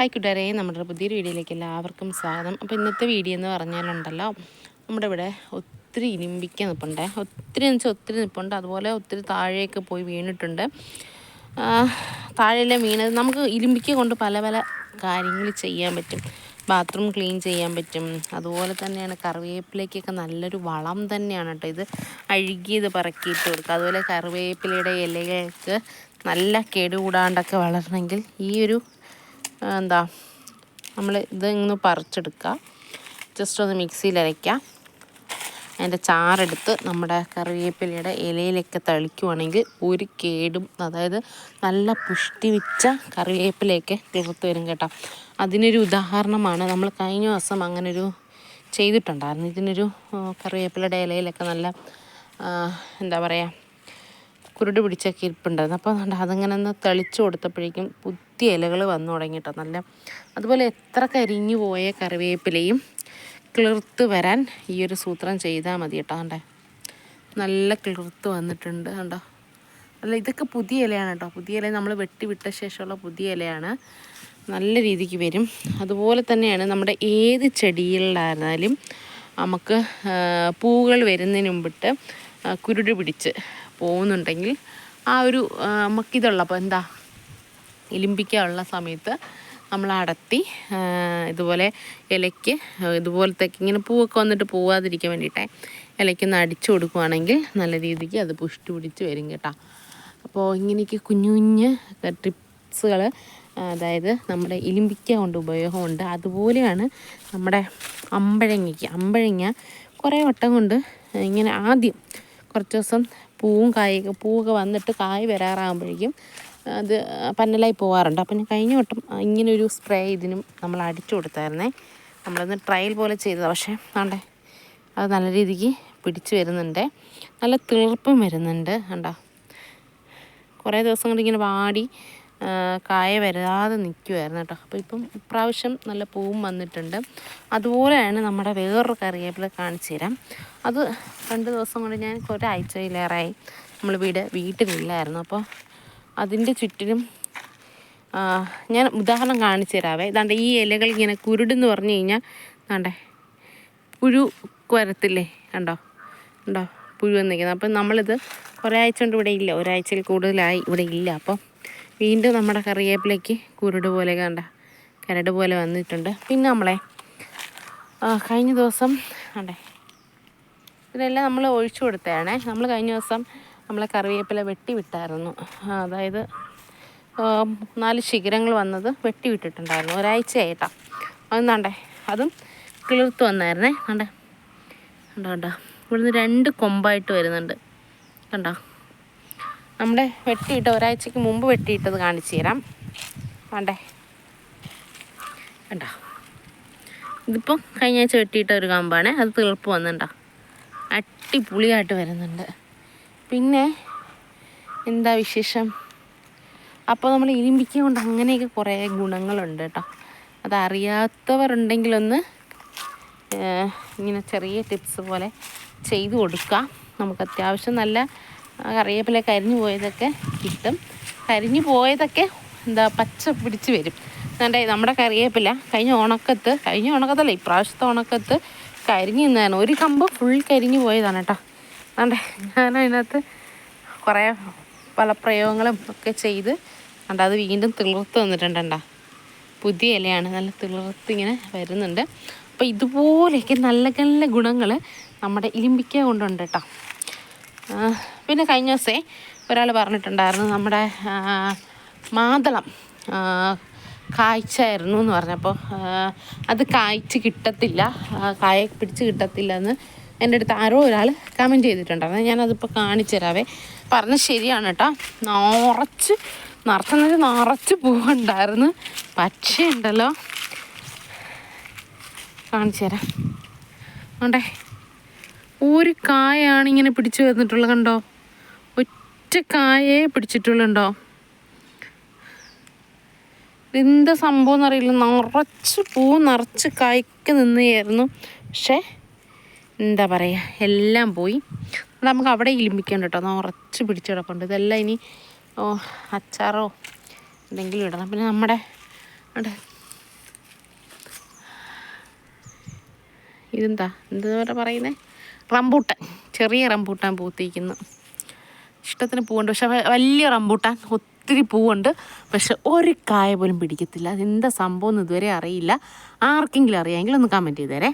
Hi കൂട്ടുകാരെ നമ്മുടെ പുതിയൊരു വീഡിയോയിലേക്ക് എല്ലാവർക്കും സ്വാഗതം. അപ്പോൾ ഇന്നത്തെ വീഡിയോ എന്ന് പറഞ്ഞാലുണ്ടല്ലോ നമ്മുടെ ഇവിടെ ഒത്തിരി ഇരുമ്പിക്ക നിൽപ്പുണ്ട് ഒത്തിരി എന്ന് വെച്ചാൽ ഒത്തിരി നിൽപ്പുണ്ട് അതുപോലെ ഒത്തിരി താഴേക്ക് പോയി വീണിട്ടുണ്ട്. താഴെയിലെ മീൻ നമുക്ക് ഇരുമ്പിക്ക കൊണ്ട് പല പല കാര്യങ്ങൾ ചെയ്യാൻ പറ്റും. ബാത്റൂം ക്ലീൻ ചെയ്യാൻ പറ്റും. അതുപോലെ തന്നെയാണ് കറിവേപ്പിലേക്കൊക്കെ നല്ലൊരു വളം തന്നെയാണ് കേട്ടോ ഇത്. അഴുകിയത് പറക്കിയിട്ട് കൊടുക്കുക. അതുപോലെ കറിവേപ്പിലയുടെ ഇലകൾക്ക് നല്ല കേടുകൂടാണ്ടൊക്കെ വളരണമെങ്കിൽ ഈ ഒരു എന്താ നമ്മൾ ഇത് ഇങ്ങനെ പറിച്ചെടുക്കുക. ജസ്റ്റ് ഒന്ന് മിക്സിയിൽ അരയ്ക്കുക. അതിന്റെ ചാറെടുത്ത് നമ്മുടെ കറിവേപ്പിലയുടെ ഇലയിലൊക്കെ തളിക്കുവാണെങ്കിൽ ഒരു കേടും അതായത് നല്ല പുഷ്ടിവിച്ച കറിവേപ്പിലയൊക്കെ തീർത്ത് വരും കേട്ടോ. അതിനൊരു ഉദാഹരണമാണ്. നമ്മൾ കഴിഞ്ഞ ദിവസം അങ്ങനൊരു ചെയ്തിട്ടുണ്ടായിരുന്നു. ഇതിനൊരു കറിവേപ്പിലയുടെ ഇലയിലൊക്കെ നല്ല എന്താ പറയുക കുരുട് പിടിച്ചൊക്കെ ഇരിപ്പുണ്ടായിരുന്നു. അപ്പോൾ അതങ്ങനെ ഒന്ന് തെളിച്ച് കൊടുത്തപ്പോഴേക്കും പുതിയ ഇലകൾ വന്നു തുടങ്ങിയിട്ടോ. നല്ല അതുപോലെ എത്ര കരിഞ്ഞു പോയ കറിവേപ്പിലയും കിളിർത്ത് വരാൻ ഈ ഒരു സൂത്രം ചെയ്താൽ മതി കേട്ടോ കണ്ടേ. നല്ല കിളിർത്ത് വന്നിട്ടുണ്ട് കണ്ടോ. അല്ല ഇതൊക്കെ പുതിയ ഇലയാണ് കേട്ടോ. പുതിയ ഇല നമ്മൾ വെട്ടി വിട്ട ശേഷമുള്ള പുതിയ ഇലയാണ്. നല്ല രീതിക്ക് വരും. അതുപോലെ തന്നെയാണ് നമ്മുടെ ഏത് ചെടിയിലായിരുന്നാലും നമുക്ക് പൂവുകൾ വരുന്നതിന് മുമ്പിട്ട് കുരുട് പിടിച്ച് പോകുന്നുണ്ടെങ്കിൽ ആ ഒരു നമുക്കിതുള്ളപ്പോൾ എന്താ ഇലിമ്പിക്കാനുള്ള സമയത്ത് നമ്മൾ അടത്തി ഇതുപോലെ ഇലയ്ക്ക് ഇതുപോലത്തെ ഇങ്ങനെ പൂവൊക്കെ വന്നിട്ട് പോവാതിരിക്കാൻ വേണ്ടിയിട്ടേ ഇലയ്ക്കൊന്ന് അടിച്ചു കൊടുക്കുവാണെങ്കിൽ നല്ല രീതിക്ക് അത് പുഷ്ടി പിടിച്ച് വരും കേട്ടോ. അപ്പോൾ ഇങ്ങനെയൊക്കെ കുഞ്ഞു കുഞ്ഞ് ടിപ്സുകൾ അതായത് നമ്മുടെ ഇലിമ്പിക്ക കൊണ്ട് ഉപയോഗമുണ്ട്. അതുപോലെയാണ് നമ്മുടെ അമ്പഴങ്ങയ്ക്ക്. അമ്പഴങ്ങ കുറേ വട്ടം കൊണ്ട് ഇങ്ങനെ ആദ്യം കുറച്ച് ദിവസം പൂവും കായൊക്കെ പൂവൊക്കെ വന്നിട്ട് കായ് വരാറാകുമ്പോഴേക്കും അത് പന്നലായി പോകാറുണ്ട് അപ്പം കഴിഞ്ഞ വട്ടം ഇങ്ങനൊരു സ്പ്രേ ഇതിനും നമ്മൾ അടിച്ചു കൊടുത്തായിരുന്നേ. നമ്മളൊന്ന് ട്രയൽ പോലെ ചെയ്തതാണ് പക്ഷേ ആണ്ടേ അത് നല്ല രീതിക്ക് പിടിച്ചു വരുന്നുണ്ട്. നല്ല തീർപ്പും വരുന്നുണ്ട്. കണ്ടോ? കുറേ ദിവസം കൊണ്ട് ഇങ്ങനെ വാടി കായ വരാതെ നിൽക്കുമായിരുന്നു കേട്ടോ. അപ്പോൾ ഇപ്പം ഇപ്രാവശ്യം നല്ല പൂവും വന്നിട്ടുണ്ട്. അതുപോലെയാണ് നമ്മുടെ വേറൊരു കറിവേപ്പില കാണിച്ചു തരാം. അത് രണ്ട് ദിവസം കൊണ്ട് ഞാൻ ഒരാഴ്ചയിലേറെയായി നമ്മൾ വീട് വീട്ടിലില്ലായിരുന്നു. അപ്പോൾ അതിന്റെ ചുറ്റിലും ഞാൻ ഉദാഹരണം കാണിച്ചു തരാവേ. ഇതാണ്ട് ഈ ഇലകൾ ഇങ്ങനെ കുരുടെന്ന് പറഞ്ഞു കഴിഞ്ഞാൽ കണ്ടേ പുഴു വരത്തില്ലേ കണ്ടോ? ഉണ്ടോ പുഴു വന്നിരിക്കുന്നത് അപ്പം നമ്മളിത് ഒരാഴ്ച കൊണ്ട് ഇവിടെ ഇല്ല. ഒരാഴ്ചയിൽ കൂടുതലായി ഇവിടെ ഇല്ല. അപ്പം വീണ്ടും നമ്മുടെ കറിവേപ്പിലേക്ക് കുരുട് പോലെ കണ്ട? കരട് പോലെ വന്നിട്ടുണ്ട്. പിന്നെ നമ്മളെ കഴിഞ്ഞ ദിവസം കണ്ടേ ഇതെല്ലാം നമ്മൾ ഒഴിച്ചു കൊടുത്തതാണേ നമ്മൾ കഴിഞ്ഞ ദിവസം നമ്മളെ കറിവേപ്പില വെട്ടി വിട്ടായിരുന്നു. അതായത് നാല് ശിഖരങ്ങൾ വന്നത് വെട്ടി ഒരാഴ്ചയായിട്ടാ. അത് കണ്ടേ അതും കിളിർത്ത് വന്നായിരുന്നേ. കണ്ടേ? കണ്ടോ കണ്ടോ? ഇവിടുന്ന് രണ്ട് കൊമ്പായിട്ട് വരുന്നുണ്ട്. കണ്ടോ? നമ്മുടെ വെട്ടിയിട്ട ഒരാഴ്ചക്ക് മുമ്പ് വെട്ടിയിട്ടത് കാണിച്ചു തരാം. വേണ്ടേ കണ്ടോ? ഇതിപ്പം കഴിഞ്ഞ ആഴ്ച വെട്ടിയിട്ട ഒരു കമ്പാണ്. അത് തീർപ്പ് വന്നിട്ടുണ്ടോ? അടിപൊളിയായിട്ട് വരുന്നുണ്ട്. പിന്നെ എന്താ വിശേഷം? അപ്പോൾ നമ്മൾ ഇരുമ്പിക്ക കൊണ്ട് അങ്ങനെയൊക്കെ കുറേ ഗുണങ്ങളുണ്ട് കേട്ടോ. അതറിയാത്തവരുണ്ടെങ്കിലൊന്ന് ഇങ്ങനെ ചെറിയ ടിപ്സ് പോലെ ചെയ്തു കൊടുക്കാം. നമുക്ക് അത്യാവശ്യം നല്ല കറിയേപ്പിലെ കരിഞ്ഞു പോയതൊക്കെ കിട്ടും. കരിഞ്ഞു പോയതൊക്കെ എന്താ പച്ച പിടിച്ച് വരും. എന്നിട്ട് നമ്മുടെ കറിയേപ്പില കഴിഞ്ഞ ഉണക്കത്ത് കഴിഞ്ഞ ഉണക്കത്തല്ല ഇപ്രാവശ്യത്തെ ഉണക്കത്ത് കരിഞ്ഞു നിന്നാണ് ഒരു കമ്പ് ഫുൾ കരിഞ്ഞു പോയതാണ് കേട്ടോ. അതെ ഞാൻ അതിനകത്ത് കുറേ പല പ്രയോഗങ്ങളും ഒക്കെ ചെയ്ത് കണ്ട അത് വീണ്ടും തിളർത്ത് വന്നിട്ടുണ്ടണ്ട പുതിയ ഇലയാണ് നല്ല തിളർത്ത് ഇങ്ങനെ വരുന്നുണ്ട്. അപ്പോൾ ഇതുപോലെയൊക്കെ നല്ല നല്ല ഗുണങ്ങൾ നമ്മുടെ ഇലിമ്പിക്ക കൊണ്ടുണ്ട് കേട്ടോ. പിന്നെ കഴിഞ്ഞ ദിവസേ ഒരാൾ പറഞ്ഞിട്ടുണ്ടായിരുന്നു നമ്മുടെ മാതളം കായ്ച്ചായിരുന്നു എന്ന് പറഞ്ഞപ്പോൾ അത് കായ്ച്ച് കിട്ടത്തില്ല കായ പിടിച്ച് കിട്ടത്തില്ല എന്ന് എന്റെ അടുത്ത് ആരോ ഒരാൾ കമന്റ് ചെയ്തിട്ടുണ്ടായിരുന്നു ഞാനതിപ്പോൾ കാണിച്ചു തരാവേ. പറഞ്ഞ ശരിയാണ് കേട്ടോ നിറച്ച് നിറച്ചെന്നത് നിറച്ച് പൂവുണ്ടായിരുന്നു. പക്ഷേ ഉണ്ടല്ലോ. കാണിച്ചു തരാം. ഉണ്ടേ ഒരു കായാണ് ഇങ്ങനെ പിടിച്ചു വന്നിട്ടുള്ളത് കണ്ടോ? ഒറ്റ കായേ പിടിച്ചിട്ടുള്ളുണ്ടോ? എന്താ സംഭവം എന്നറിയില്ല. നിറച്ച് പൂ നിറച്ച് കായ്ക്ക് നിന്നായിരുന്നു പക്ഷേ എന്താ പറയുക എല്ലാം പോയി. നമുക്ക് അവിടെ ഇലിമ്പിക്കണം കേട്ടോ. ഒന്ന് ഉറച്ച് പിടിച്ച് ഇതെല്ലാം ഇനി അച്ചാറോ എന്തെങ്കിലും ഇടണം. പിന്നെ നമ്മുടെ ഇതെന്താ? എന്താ പറയുന്നത് റംബൂട്ടാൻ. ചെറിയ റംബൂട്ടാൻ പൂത്തിരിക്കുന്നു. ഇഷ്ടത്തിന് പൂവുണ്ട്. പക്ഷെ വലിയ റംബൂട്ടാൻ ഒത്തിരി പൂവുണ്ട്. പക്ഷെ ഒരു കായ പോലും പിടിക്കത്തില്ല. അതെന്താ സംഭവം എന്ന് ഇതുവരെ അറിയില്ല. ആർക്കെങ്കിലും അറിയാമെങ്കിൽ ഒന്ന് കമന്റ് ചെയ്തേരേ.